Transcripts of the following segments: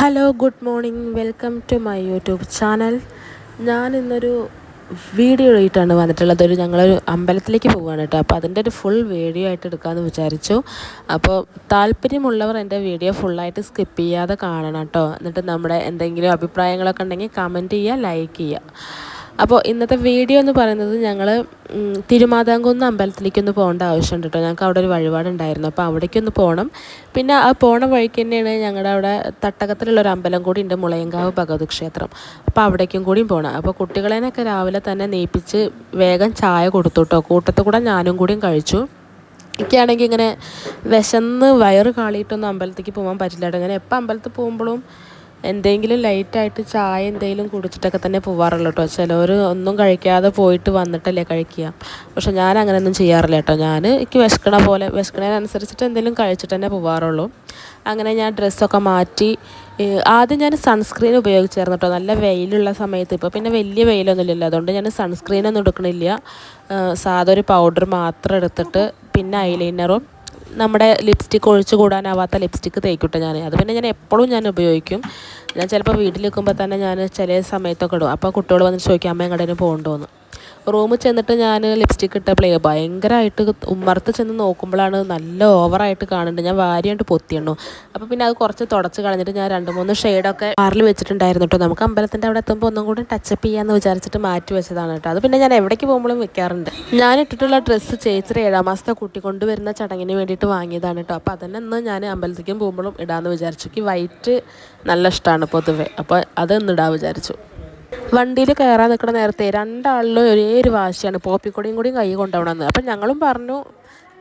Hello good morning welcome to my YouTube channel ഞാൻ ഇന്നൊരു video ആയിട്ടാണ് വന്നിട്ടുള്ളത്. ഒരു ഞങ്ങളൊരു അമ്പലത്തിലേക്ക് പോവുകയാണ് കേട്ടോ. അപ്പോൾ അതിന്റെ ഒരു ഫുൾ വീഡിയോ ആയിട്ട് എടുക്കാമെന്ന് വിചാരിച്ചു. അപ്പോൾ താല്പര്യമുള്ളവർ എന്റെ വീഡിയോ ഫുള്ളായിട്ട് സ്കിപ്പ് ചെയ്യാതെ കാണണം കേട്ടോ. എന്നിട്ട് നമ്മുടെ എന്തെങ്കിലും അഭിപ്രായങ്ങളൊക്കെ ഉണ്ടെങ്കിൽ കമന്റ് ചെയ്യുക ലൈക്ക് ചെയ്യുക. അപ്പോൾ ഇന്നത്തെ വീഡിയോ എന്ന് പറയുന്നത് ഞങ്ങൾ തിരുമാതാംകുന്ന് അമ്പലത്തിലേക്കൊന്ന് പോകേണ്ട ആവശ്യമുണ്ട് കേട്ടോ. ഞങ്ങൾക്ക് അവിടെ ഒരു വഴിപാടുണ്ടായിരുന്നു. അപ്പോൾ അവിടേക്കൊന്ന് പോകണം. പിന്നെ ആ പോണ വഴിക്ക് തന്നെയാണ് ഞങ്ങളുടെ അവിടെ തട്ടകത്തിലുള്ള ഒരു അമ്പലം കൂടി ഉണ്ട് മുളയങ്കാവ് ഭഗവതി ക്ഷേത്രം. അപ്പോൾ അവിടേക്കും കൂടിയും പോകണം അപ്പോൾ കുട്ടികളെയൊക്കെ രാവിലെ തന്നെ നെയ്പ്പിച്ച് വേഗം ചായ കൊടുത്തു കേട്ടോ. കൂട്ടത്തിൽ കൂടെ ഞാനും കൂടിയും കഴിച്ചു. എനിക്കാണെങ്കിൽ ഇങ്ങനെ വിശന്ന് വയറ് കാളിയിട്ടൊന്നും അമ്പലത്തേക്ക് പോകാൻ പറ്റില്ല കേട്ടോ. ഇങ്ങനെ എപ്പോൾ അമ്പലത്തിൽ പോകുമ്പോഴും എന്തെങ്കിലും ലൈറ്റായിട്ട് ചായ എന്തെങ്കിലും കുടിച്ചിട്ടൊക്കെ തന്നെ പോവാറുള്ളൂ കേട്ടോ ചിലവർ ഒന്നും കഴിക്കാതെ പോയിട്ട് വന്നിട്ടല്ലേ കഴിക്കുക. പക്ഷെ ഞാൻ അങ്ങനെയൊന്നും ചെയ്യാറില്ല കേട്ടോ ഞാൻ എനിക്ക് വിശക്കണ പോലെ വിശക്കണതിനനുസരിച്ചിട്ട് എന്തെങ്കിലും കഴിച്ചിട്ട് തന്നെ പോവാറുള്ളൂ. അങ്ങനെ ഞാൻ ഡ്രസ്സൊക്കെ മാറ്റി ആദ്യം ഞാൻ സൺസ്ക്രീൻ ഉപയോഗിച്ചായിരുന്നു കേട്ടോ നല്ല വെയിലുള്ള സമയത്ത് ഇപ്പോൾ പിന്നെ വലിയ വെയിലൊന്നുമില്ലല്ലോ. അതുകൊണ്ട് ഞാൻ സൺസ്ക്രീനൊന്നും എടുക്കണില്ല. സാധാ ഒരു പൗഡർ മാത്രം എടുത്തിട്ട് പിന്നെ ഐലൈനറും നമ്മുടെ ലിപ്സ്റ്റിക്ക് ഒഴിച്ചു കൂടാനാവാത്ത ലിപ്സ്റ്റിക്ക് തേക്കിട്ടെ ഞാൻ അത് പിന്നെ ഞാൻ എപ്പോഴും ഞാൻ ഉപയോഗിക്കും. ഞാൻ ചിലപ്പോൾ വീട്ടിൽ നിൽക്കുമ്പോൾ തന്നെ ഞാൻ ചില സമയത്തൊക്കെ ഇടും. അപ്പോൾ കുട്ടികൾ വന്ന് ചോദിക്കും അമ്മ എങ്ങടേനും പോകണ്ടോന്ന് റൂമിൽ ചെന്നിട്ട് ഞാൻ ലിപ്സ്റ്റിക് ഇട്ടപ്പോഴേ ഭയങ്കരമായിട്ട് ഉമ്മർത്ത് ചെന്ന് നോക്കുമ്പോഴാണ് നല്ല ഓവറായിട്ട് കാണുന്നുണ്ട് ഞാൻ വാരിയായിട്ട് പൊത്തിയണ്ണു. അപ്പോൾ പിന്നെ അത് കുറച്ച് തുടച്ച് കളഞ്ഞിട്ട് ഞാൻ രണ്ട് മൂന്ന് ഷെയ്ഡൊക്കെ കാറിൽ വെച്ചിട്ടുണ്ടായിരുന്നു കേട്ടോ നമുക്ക് അമ്പലത്തിന്റെ അവിടെ എത്തുമ്പോൾ ഒന്നും കൂടി ടച്ചപ്പ് ചെയ്യാമെന്ന് വിചാരിച്ചിട്ട് മാറ്റി വെച്ചതാണ് കേട്ടോ അത് പിന്നെ ഞാൻ എവിടേക്ക് പോകുമ്പോഴും വെക്കാറുണ്ട്. ഞാൻ ഇട്ടിട്ടുള്ള ഡ്രസ്സ് ചേച്ചിയുടെ ഏഴാം മാസത്തെ കുട്ടി കൊണ്ടുവരുന്ന ചടങ്ങിന് വേണ്ടിയിട്ട് വാങ്ങിയതാണ് കേട്ടോ അപ്പോൾ അതന്നെ ഞാൻ അമ്പലത്തിലേക്കും പോകുമ്പോഴും ഇടാമെന്ന് വിചാരിച്ചു. വൈറ്റ് നല്ല ഇഷ്ടമാണ് പൊതുവേ. അപ്പോൾ ഇടാൻ വിചാരിച്ചു. വണ്ടിയിൽ കയറാൻ നിൽക്കുന്ന നേരത്തെ രണ്ടാളിലും ഒരേ ഒരു വാശിയാണ്. പോപ്പിക്കൊടിയും കൂടിയും കൈ കൊണ്ടുപോകണമെന്ന്. അപ്പം ഞങ്ങളും പറഞ്ഞു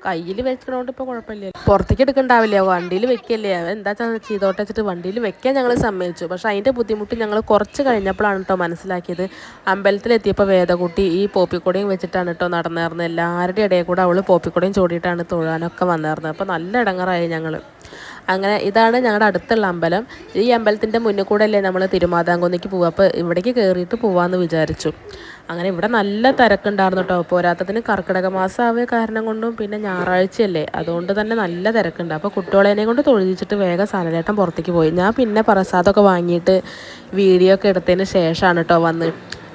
കയ്യിൽ വെക്കണോണ്ട് ഇപ്പോൾ കുഴപ്പമില്ല പുറത്തേക്ക് എടുക്കണ്ടാവില്ല? വണ്ടിയിൽ വെക്കല്ലേ? എന്താ ചെയ്തോട്ടെ വെച്ചിട്ട് വണ്ടിയിൽ വെക്കാൻ ഞങ്ങൾ സമ്മതിച്ചു. പക്ഷേ അതിന്റെ ബുദ്ധിമുട്ട് ഞങ്ങൾ കുറച്ച് കഴിഞ്ഞപ്പോഴാണ് കേട്ടോ മനസ്സിലാക്കിയത്. അമ്പലത്തിലെത്തിയപ്പോൾ വേദകുട്ടി ഈ പോപ്പിക്കൊടിയും വെച്ചിട്ടാണ് കേട്ടോ നടന്നിരുന്നത് എല്ലാവരുടെ ഇടയിൽ കൂടെ അവൾ പോപ്പിക്കൊടിയും ചൂടിയിട്ടാണ് തൊഴാനൊക്കെ വന്നിരുന്നത് അപ്പോൾ നല്ല ഇടങ്ങറായി ഞങ്ങൾ അങ്ങനെ ഇതാണ് ഞങ്ങളുടെ അടുത്തുള്ള അമ്പലം. ഈ അമ്പലത്തിന്റെ മുന്നിൽ കൂടെ അല്ലേ നമ്മൾ തിരുമാതാംകുന്നിക്ക് പോവുക അപ്പോൾ ഇവിടേക്ക് കയറിയിട്ട് പോവാമെന്ന് വിചാരിച്ചു. അങ്ങനെ ഇവിടെ നല്ല തിരക്കുണ്ടായിരുന്നു കേട്ടോ പോരാത്തതിന് കർക്കിടക മാസമാവേ കാരണം കൊണ്ടും പിന്നെ ഞായറാഴ്ചയല്ലേ. അതുകൊണ്ട് തന്നെ നല്ല തിരക്കുണ്ട്. അപ്പോൾ കുട്ടികളേനെ കൊണ്ട് തൊഴിച്ചിട്ട് വേഗം സനലേട്ടൻ പുറത്തേക്ക് പോയി. ഞാൻ പിന്നെ പ്രസാദമൊക്കെ വാങ്ങിയിട്ട് വീഡിയോ ഒക്കെ എടുത്തതിന് ശേഷമാണ് കേട്ടോ വന്ന്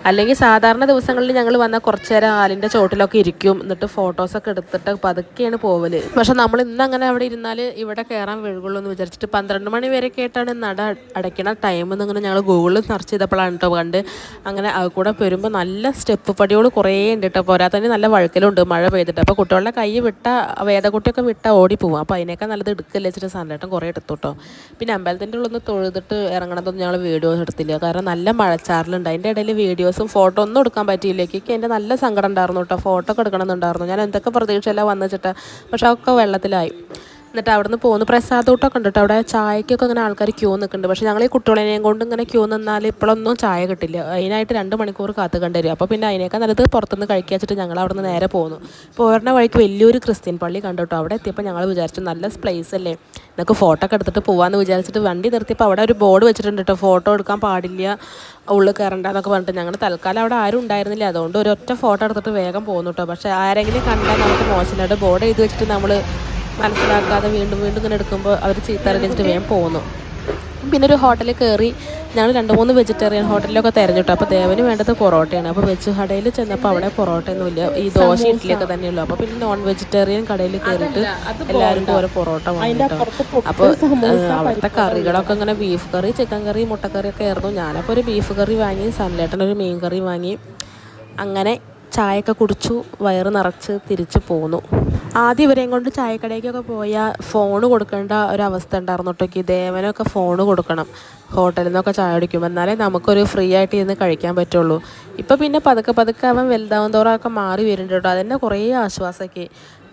അല്ലെങ്കിൽ സാധാരണ ദിവസങ്ങളിൽ ഞങ്ങൾ വന്ന കുറച്ച് നേരം ആലിന്റെ ചോട്ടിലൊക്കെ ഇരിക്കും. എന്നിട്ട് ഫോട്ടോസൊക്കെ എടുത്തിട്ട് പതുക്കെയാണ് പോവൽ. പക്ഷെ നമ്മൾ ഇന്ന് അങ്ങനെ അവിടെ ഇരുന്നാൽ ഇവിടെ കയറാൻ വീഴുള്ളൂ എന്ന് വിചാരിച്ചിട്ട് പന്ത്രണ്ട് മണി വരെ ആയിട്ടാണ് നട അടയ്ക്കണ ടൈം എന്നിങ്ങനെ ഞങ്ങൾ ഗൂഗിളിൽ സെർച്ച് ചെയ്തപ്പോഴാണ് കേട്ടോ കണ്ട്. അങ്ങനെ അത് കൂടെ വരുമ്പോൾ നല്ല സ്റ്റെപ്പ് പടികൾ കുറേ ഉണ്ട് കേട്ടോ പോരാത്തന്നെ നല്ല വഴുക്കലുണ്ട് മഴ പെയ്തിട്ട്. അപ്പോൾ കുട്ടികളുടെ കൈ വിട്ട വേദകുട്ടിയൊക്കെ വിട്ട ഓടി പോകും അപ്പോൾ അതിനേക്കാൾ നല്ലത് എടുക്കല്ലേ വെച്ചിട്ട് സാധനം കുറേ എടുത്തു കേട്ടോ പിന്നെ അമ്പലത്തിന്റെ ഉള്ളിൽ നിന്ന് തൊഴുതിട്ട് ഇറങ്ങണതൊന്നും ഞങ്ങൾ വീഡിയോസ് എടുത്തില്ല. കാരണം നല്ല മഴച്ചാറിലുണ്ട്. അതിന്റെ ഇടയിൽ വീഡിയോസ് വീഡിയോസും ഫോട്ടോ ഒന്നും എടുക്കാൻ പറ്റിയില്ല. എനിക്ക് എന്റെ നല്ല സങ്കടം ഉണ്ടായിരുന്നു കേട്ടോ. ഫോട്ടോ ഒക്കെ എടുക്കണമെന്നുണ്ടായിരുന്നു. ഞാൻ എന്തൊക്കെ പ്രതീക്ഷയല്ല വന്നിട്ട് പക്ഷെ അതൊക്കെ വെള്ളത്തിലായി. എന്നിട്ട് അവിടെ നിന്ന് പോകുന്നു പ്രസാദൂട്ടൊക്കെ ഉണ്ട് അവിടെ ചായക്കൊക്കെ അങ്ങനെ ആൾക്കാർ ക്യൂ നിൽക്കുന്നുണ്ട് പക്ഷേ ഞങ്ങൾ ഈ കുട്ടികളെയും കൊണ്ട് ഇങ്ങനെ ക്യൂ നിന്നാൽ ഇപ്പോഴൊന്നും ചായ കിട്ടില്ല. അതിനായിട്ട് രണ്ട് മണിക്കൂർ കാത്തു കണ്ടുവരും അപ്പോൾ പിന്നെ അതിനേക്കാൾ നല്ലത് പുറത്തുനിന്ന് കഴിക്കുക വെച്ചിട്ട് ഞങ്ങൾ അവിടെ നിന്ന് നേരെ പോകുന്നു പോരണ വഴിക്ക് വലിയൊരു ക്രിസ്ത്യൻ പള്ളി കണ്ടു അവിടെ എത്തിയപ്പോൾ ഞങ്ങൾ വിചാരിച്ചു നല്ല പ്ലേസ് അല്ലേ? നമുക്ക് ഫോട്ടോ ഒക്കെ എടുത്തിട്ട് പോകാമെന്ന് വിചാരിച്ചിട്ട് വണ്ടി നിർത്തിയപ്പോൾ അവിടെ ഒരു ബോർഡ് വെച്ചിട്ടുണ്ട് ഫോട്ടോ എടുക്കാൻ പാടില്ല ഉള്ളിൽ കയറണ്ട എന്നൊക്കെ പറഞ്ഞിട്ട്. ഞങ്ങൾ തൽക്കാലം അവിടെ ആരും ഉണ്ടായിരുന്നില്ല. അതുകൊണ്ട് ഒരൊറ്റ ഫോട്ടോ എടുത്തിട്ട് വേഗം പോകുന്നു കേട്ടോ പക്ഷേ ആരെങ്കിലും കണ്ടാൽ നമുക്ക് മോശമായിട്ട് ബോർഡ് എഴുതി വെച്ചിട്ട് നമ്മൾ മനസ്സിലാക്കാതെ വീണ്ടും വീണ്ടും ഇങ്ങനെ എടുക്കുമ്പോൾ അവർ ചീത്ത അറിയിച്ചിട്ട് വേഗം പോകുന്നു പിന്നെ ഒരു ഹോട്ടലിൽ കയറി ഞങ്ങൾ രണ്ട് മൂന്ന് വെജിറ്റേറിയൻ ഹോട്ടലിലൊക്കെ തിരഞ്ഞിട്ടു. അപ്പോൾ ദേവന് വേണ്ടത് പൊറോട്ടയാണ്. അപ്പോൾ വെജ് കടയിൽ ചെന്നപ്പോൾ അവിടെ പൊറോട്ടയൊന്നുമില്ല ഈ ദോശ ഇഡ്ഡലിയൊക്കെ തന്നെയുള്ളൂ അപ്പോൾ പിന്നെ നോൺ വെജിറ്റേറിയൻ കടയിൽ കയറിയിട്ട് എല്ലാവരും ഓരോ പൊറോട്ട വാങ്ങിട്ടോ അപ്പോൾ അവിടുത്തെ കറികളൊക്കെ ഇങ്ങനെ ബീഫ് കറി ചിക്കൻ കറി മുട്ടക്കറി ഒക്കെ ആയിരുന്നു. ഞാനപ്പോൾ ഒരു ബീഫ് കറി വാങ്ങി സൺലേട്ടനൊരു മീൻ കറി വാങ്ങി. അങ്ങനെ ചായയൊക്കെ കുടിച്ചു വയറ് നിറച്ച് തിരിച്ചു പോന്നു. ആദ്യം ഇവരെയും കൊണ്ട് ചായക്കടയ്ക്കൊക്കെ പോയാൽ ഫോൺ കൊടുക്കേണ്ട ഒരവസ്ഥ ഉണ്ടായിരുന്നു കേട്ടോ. ദേവനൊക്കെ ഫോൺ കൊടുക്കണം. ഹോട്ടലിൽ നിന്നൊക്കെ ചായ കുടിക്കും എന്നാലേ നമുക്കൊരു ഫ്രീ ആയിട്ട് ഇരുന്ന് കഴിക്കാൻ പറ്റുള്ളൂ. ഇപ്പോൾ പിന്നെ പതുക്കെ പതുക്കെ അവൻ വലുതാവും തോറും ഒക്കെ മാറി വരുന്നുണ്ട് കേട്ടോ. അതെന്നെ കുറേ ആശ്വാസമൊക്കെ.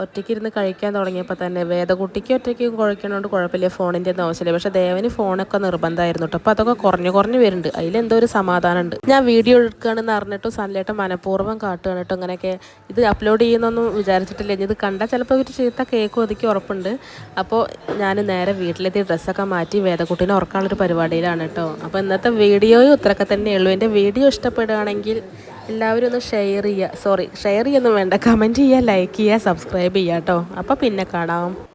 ഒറ്റയ്ക്ക് ഇരുന്ന് കഴിക്കാൻ തുടങ്ങിയപ്പോൾ തന്നെ വേദകുട്ടിക്ക് ഒറ്റയ്ക്ക് കുഴക്കണോണ്ട് കുഴപ്പമില്ല ഫോണിന്റെ ഒന്നും ആവശ്യമില്ല. പക്ഷേ ദേവന് ഫോണൊക്കെ നിർബന്ധമായിരുന്നു കേട്ടോ അപ്പോൾ അതൊക്കെ കുറഞ്ഞു കുറഞ്ഞു വരുന്നുണ്ട്. അതിലെന്തോ ഒരു സമാധാനമുണ്ട്. ഞാൻ വീഡിയോ എടുക്കുകയാണെന്ന് അറിഞ്ഞിട്ടും സൺലേട്ടൻ മനഃപൂർവം കാട്ടുകയാണ് കേട്ടോ ഇങ്ങനെയൊക്കെ ഇത് അപ്ലോഡ് ചെയ്യുന്നൊന്നും വിചാരിച്ചിട്ടില്ല. ഇനി ഇത് കണ്ടാൽ ചിലപ്പോൾ ഒരു ചീത്ത കേക്ക് ഒതുക്കി ഉറപ്പുണ്ട്. അപ്പോൾ ഞാൻ നേരെ വീട്ടിലെത്തി ഡ്രസ്സൊക്കെ മാറ്റി വേദക്കുട്ടീനെ ഉറക്കാനുള്ളൊരു പരിപാടിയിലാണ് കേട്ടോ അപ്പോൾ ഇന്നത്തെ വീഡിയോയും ഇത്രയൊക്കെ തന്നെയുള്ളൂ എന്റെ വീഡിയോ ഇഷ്ടപ്പെടുകയാണെങ്കിൽ എല്ലാവരും ഒന്ന് ഷെയർ ചെയ്യുക. സോറി ഷെയർ ചെയ്യൊന്നും വേണ്ട. കമന്റ് ചെയ്യുക ലൈക്ക് ചെയ്യുക സബ്സ്ക്രൈബ് ചെയ്യുക കേട്ടോ അപ്പോൾ പിന്നെ കാണാം.